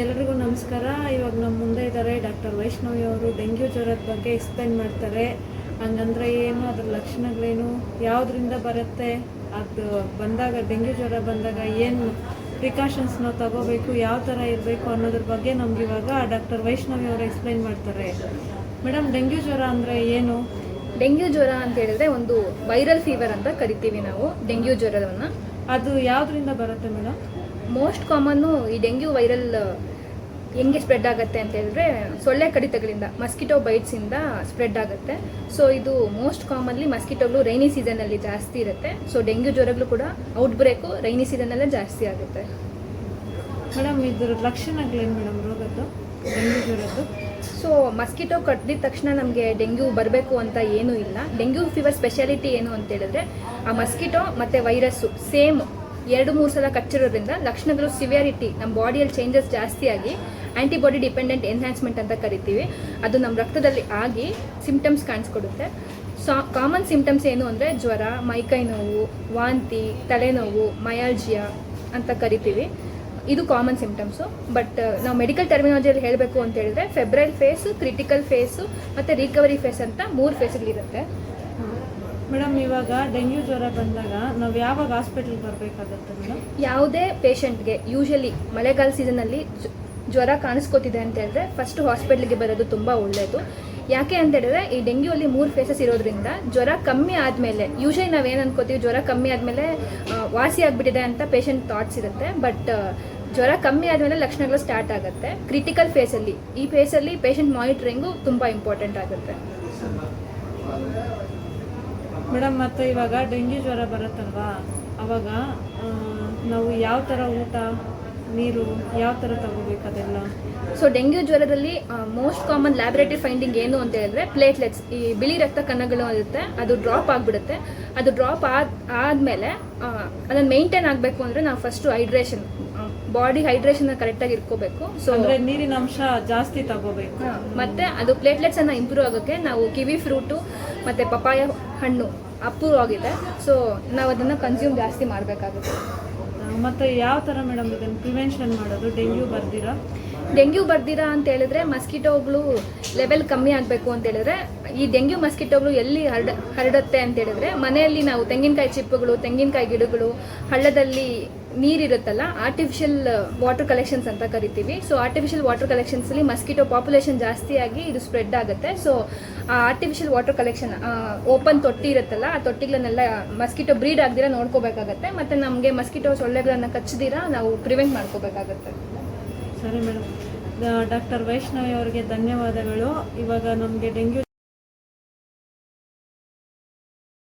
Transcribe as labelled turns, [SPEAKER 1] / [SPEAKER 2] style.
[SPEAKER 1] ಎಲ್ರಿಗೂ ನಮಸ್ಕಾರ. ಇವಾಗ ನಮ್ಮ ಮುಂದೆ ಇದ್ದಾರೆ ಡಾಕ್ಟರ್ ವೈಷ್ಣವಿ ಅವರು. ಡೆಂಗ್ಯೂ ಜ್ವರದ ಬಗ್ಗೆ ಎಕ್ಸ್ಪ್ಲೈನ್ ಮಾಡ್ತಾರೆ. ಹಂಗಂದ್ರೆ ಏನು ಅದ್ರ ಲಕ್ಷಣಗಳೇನು ಯಾವುದರಿಂದ ಬರುತ್ತೆ ಅದು ಬಂದಾಗ ಡೆಂಗ್ಯೂ ಜ್ವರ ಬಂದಾಗ ಏನು ಪ್ರಿಕಾಷನ್ಸ್ ನಾವು ತಗೋಬೇಕು ಯಾವ ಥರ ಇರಬೇಕು ಅನ್ನೋದ್ರ ಬಗ್ಗೆ ನಮ್ಗೆ ಇವಾಗ ಡಾಕ್ಟರ್ ವೈಷ್ಣವಿ ಅವರು ಎಕ್ಸ್ಪ್ಲೈನ್ ಮಾಡ್ತಾರೆ. ಮೇಡಮ್ ಡೆಂಗ್ಯೂ ಜ್ವರ ಅಂದರೆ ಏನು?
[SPEAKER 2] ಡೆಂಗ್ಯೂ ಜ್ವರ ಅಂತ ಹೇಳಿದ್ರೆ ಒಂದು ವೈರಲ್ ಫೀವರ್ ಅಂತ ಕರಿತೀವಿ ನಾವು ಡೆಂಗ್ಯೂ ಜ್ವರವನ್ನು.
[SPEAKER 1] ಅದು ಯಾವುದರಿಂದ ಬರುತ್ತೆ ಮೇಡಮ್
[SPEAKER 2] ಮೋಸ್ಟ್ ಕಾಮನ್ನು ಈ ಡೆಂಗ್ಯೂ ವೈರಲ್ ಹೆಂಗೆ ಸ್ಪ್ರೆಡ್ ಆಗುತ್ತೆ ಅಂತ ಹೇಳಿದ್ರೆ ಸೊಳ್ಳೆ ಕಡಿತಗಳಿಂದ ಮಸ್ಕಿಟೋ ಬೈಟ್ಸಿಂದ ಸ್ಪ್ರೆಡ್ ಆಗುತ್ತೆ. ಸೊ ಇದು ಮೋಸ್ಟ್ ಕಾಮನ್ಲಿ ಮಸ್ಕಿಟೋಗಳು ರೈನಿ ಸೀಸನಲ್ಲಿ ಜಾಸ್ತಿ ಇರುತ್ತೆ. ಸೊ ಡೆಂಗ್ಯೂ ಜ್ವರಗಳು ಕೂಡ ಔಟ್ ಬ್ರೇಕು ರೈನಿ ಸೀಸನಲ್ಲೇ ಜಾಸ್ತಿ ಆಗುತ್ತೆ.
[SPEAKER 1] ಮೇಡಮ್ ಇದ್ರ ಲಕ್ಷಣಗಳೇನು ಮೇಡಮ್ ರೋಗದ್ದು? ಡೆಂಗ್ಯೂ ಜ್ವರದ್ದು?
[SPEAKER 2] ಸೊ ಮಸ್ಕಿಟೋ ಕಟ್ಟಿದ ತಕ್ಷಣ ನಮಗೆ ಡೆಂಗ್ಯೂ ಬರಬೇಕು ಅಂತ ಏನೂ ಇಲ್ಲ. ಡೆಂಗ್ಯೂ ಫೀವರ್ ಸ್ಪೆಷಾಲಿಟಿ ಏನು ಅಂತ ಹೇಳಿದ್ರೆ ಆ ಮಸ್ಕಿಟೋ ಮತ್ತು ವೈರಸ್ಸು ಸೇಮ್ ಎರಡು ಮೂರು ಸಲ ಕಚ್ಚಿರೋದ್ರಿಂದ ಲಕ್ಷಣಗಳು ಸಿವಿಯಾರಿಟಿ ನಮ್ಮ ಬಾಡಿಯಲ್ಲಿ ಚೇಂಜಸ್ ಜಾಸ್ತಿ ಆಗಿ ಆ್ಯಂಟಿಬಾಡಿ ಡಿಪೆಂಡೆಂಟ್ ಎನ್ಹ್ಯಾನ್ಸ್ಮೆಂಟ್ ಅಂತ ಕರಿತೀವಿ. ಅದು ನಮ್ಮ ರಕ್ತದಲ್ಲಿ ಆಗಿ ಸಿಂಪ್ಟಮ್ಸ್ ಕಾಣಿಸ್ಕೊಡುತ್ತೆ. ಸಾ ಕಾಮನ್ ಸಿಂಪ್ಟಮ್ಸ್ ಏನು ಅಂದರೆ ಜ್ವರ ಮೈಕೈ ನೋವು ವಾಂತಿ, ತಲೆನೋವು ಮಯಾಲ್ಜಿಯಾ ಅಂತ ಕರಿತೀವಿ. ಇದು ಕಾಮನ್ ಸಿಂಪ್ಟಮ್ಸು ಬಟ್ ನಾವು ಮೆಡಿಕಲ್ ಟರ್ಮಿನಾಲಜಿಯಲ್ಲಿ ಹೇಳಬೇಕು ಅಂತ ಹೇಳಿದ್ರೆ ಫೆಬ್ರೈಲ್ ಫೇಸು ಕ್ರಿಟಿಕಲ್ ಫೇಸು ಮತ್ತು ರಿಕವರಿ ಫೇಸ್ ಅಂತ ಮೂರು ಫೇಸ್ಗಳಿರುತ್ತೆ
[SPEAKER 1] ಮೇಡಮ್ ಇವಾಗ ಡೆಂಗ್ಯೂ ಜ್ವರ ಬಂದಾಗ ನಾವು ಯಾವಾಗ ಹಾಸ್ಪಿಟಲ್ಗೆ ಬರಬೇಕಾಗತ್ತೆ ಮೇಡಮ್?
[SPEAKER 2] ಯಾವುದೇ ಪೇಷಂಟ್ಗೆ ಯೂಶಲಿ ಮಳೆಗಾಲ ಸೀಸನಲ್ಲಿ ಜ್ವರ ಕಾಣಿಸ್ಕೊತಿದೆ ಅಂತ ಹೇಳಿದ್ರೆ ಫಸ್ಟ್ ಹಾಸ್ಪಿಟ್ಲಿಗೆ ಬರೋದು ತುಂಬ ಒಳ್ಳೆಯದು ಯಾಕೆ ಅಂತ ಹೇಳಿದ್ರೆ ಈ ಡೆಂಗ್ಯೂ ಅಲ್ಲಿ ಮೂರು ಫೇಸಸ್ ಇರೋದ್ರಿಂದ ಜ್ವರ ಕಮ್ಮಿ ಆದಮೇಲೆ ಯೂಶಲಿ ನಾವೇನು ಅನ್ಕೋತೀವಿ ಜ್ವರ ಕಮ್ಮಿ ಆದಮೇಲೆ ವಾಸಿ ಆಗಿಬಿಟ್ಟಿದೆ ಅಂತ ಪೇಷಂಟ್ ಥಾಟ್ಸ್ ಇರುತ್ತೆ. ಬಟ್ ಜ್ವರ ಕಮ್ಮಿ ಆದಮೇಲೆ ಲಕ್ಷಣಗಳು ಸ್ಟಾರ್ಟ್ ಆಗುತ್ತೆ. ಕ್ರಿಟಿಕಲ್ ಫೇಸಲ್ಲಿ ಈ ಫೇಸಲ್ಲಿ ಪೇಷಂಟ್ ಮಾನಿಟರಿಂಗು ತುಂಬ ಇಂಪಾರ್ಟೆಂಟ್ ಆಗುತ್ತೆ.
[SPEAKER 1] ಮೇಡಮ್, ಮತ್ತೆ ಇವಾಗ ಡೆಂಗ್ಯೂ ಜ್ವರ ಬರುತ್ತಲ್ವಾ? ಅವಾಗ ನಾವು ಯಾವ ಥರ ಊಟ, ನೀರು, ಯಾವ ಥರ ತಗೋಬೇಕು ಅದೆಲ್ಲ?
[SPEAKER 2] ಸೊ ಡೆಂಗ್ಯೂ ಜ್ವರದಲ್ಲಿ ಮೋಸ್ಟ್ ಕಾಮನ್ ಲ್ಯಾಬೊರೇಟರಿ ಫೈಂಡಿಂಗ್ ಏನು ಅಂತ ಹೇಳಿದ್ರೆ ಪ್ಲೇಟ್ಲೆಟ್ಸ್ ಈ ಬಿಳಿ ರಕ್ತ ಕಣಗಳು ಇರುತ್ತೆ, ಅದು ಡ್ರಾಪ್ ಆಗಿಬಿಡುತ್ತೆ. ಅದು ಡ್ರಾಪ್ ಆದ, ಆದಮೇಲೆ ಅದನ್ನು ಮೇಂಟೈನ್ ಆಗಬೇಕು ಅಂದರೆ ನಾವು ಫಸ್ಟು ಹೈಡ್ರೇಷನ್ ಬಾಡಿ ಹೈಡ್ರೇಷನ್ ಕರೆಕ್ಟಾಗಿ ಇಟ್ಕೋಬೇಕು. ಸೊ
[SPEAKER 1] ಅಂದ್ರೆ ನೀರಿನ ಅಂಶ ಜಾಸ್ತಿ ತಗೋಬೇಕು.
[SPEAKER 2] ಮತ್ತೆ ಅದು ಪ್ಲೇಟ್ಲೆಟ್ಸ್ ಅನ್ನ ಇಂಪ್ರೂವ್ ಆಗೋಕ್ಕೆ ನಾವು ಕಿವಿ ಫ್ರೂಟು ಮತ್ತೆ ಪಪಾಯ ಹಣ್ಣು ಅಪ್ರೂವ್ ಆಗಿದೆ. ಸೊ ನಾವು ಅದನ್ನ ಕನ್ಸ್ಯೂಮ್ ಜಾಸ್ತಿ ಮಾಡಬೇಕಾಗುತ್ತೆ.
[SPEAKER 1] ಮತ್ತೆ ಯಾವ ಥರ ಮೇಡಮ್ ಇದನ್ನು ಪ್ರಿವೆನ್ಷನ್ ಮಾಡೋದು? ಡೆಂಗ್ಯೂ ಬರ್ದಿರಾ?
[SPEAKER 2] ಡೆಂಗ್ಯೂ ಬರ್ದಿರಾ ಅಂತ ಹೇಳಿದ್ರೆ ಮಸ್ಕಿಟೋಗಳು ಲೆವೆಲ್ ಕಮ್ಮಿ ಆಗಬೇಕು ಅಂತ ಹೇಳಿದ್ರೆ, ಈ ಡೆಂಗ್ಯೂ ಮಸ್ಕಿಟೋಗಳು ಎಲ್ಲಿ ಹರಡ, ಹರಡುತ್ತೆ ಅಂತ ಹೇಳಿದ್ರೆ ಮನೆಯಲ್ಲಿ ನಾವು ತೆಂಗಿನಕಾಯಿ ಚಿಪ್ಪುಗಳು, ತೆಂಗಿನಕಾಯಿ ಗಿಡಗಳು, ಹಳ್ಳದಲ್ಲಿ ನೀರಿರುತ್ತಲ್ಲ ಆರ್ಟಿಫಿಷಿಯಲ್ ವಾಟರ್ ಕಲೆಕ್ಷನ್ಸ್ ಅಂತ ಕರಿತೀವಿ. ಸೊ ಆರ್ಟಿಫಿಷಿಯಲ್ ವಾಟರ್ ಕಲೆಕ್ಷನ್ಸಲ್ಲಿ ಮಸ್ಕಿಟೋ ಪಾಪ್ಯುಲೇಷನ್ ಜಾಸ್ತಿಯಾಗಿ ಇದು ಸ್ಪ್ರೆಡ್ ಆಗುತ್ತೆ. ಸೊ ಆ ಆರ್ಟಿಫಿಷಿಯಲ್ ವಾಟರ್ ಕಲೆಕ್ಷನ್ ಓಪನ್ ತೊಟ್ಟಿ ಇರುತ್ತಲ್ಲ, ಆ ತೊಟ್ಟಿಗಳನ್ನೆಲ್ಲ ಮಸ್ಕಿಟೋ ಬ್ರೀಡ್ ಆಗದಿರ ನೋಡ್ಕೋಬೇಕಾಗತ್ತೆ. ಮತ್ತು ನಮಗೆ ಮಸ್ಕಿಟೋ ಸೊಳ್ಳೆಗಳನ್ನು ಕಚ್ಚದಿರಾ ನಾವು ಪ್ರಿವೆಂಟ್ ಮಾಡ್ಕೋಬೇಕಾಗತ್ತೆ.
[SPEAKER 1] ಸರಿ ಮೇಡಮ್ ಡಾಕ್ಟರ್ ವೈಷ್ಣವಿ ಅವರಿಗೆ ಧನ್ಯವಾದಗಳು. ಇವಾಗ ನಮಗೆ ಡೆಂಗ್ಯೂ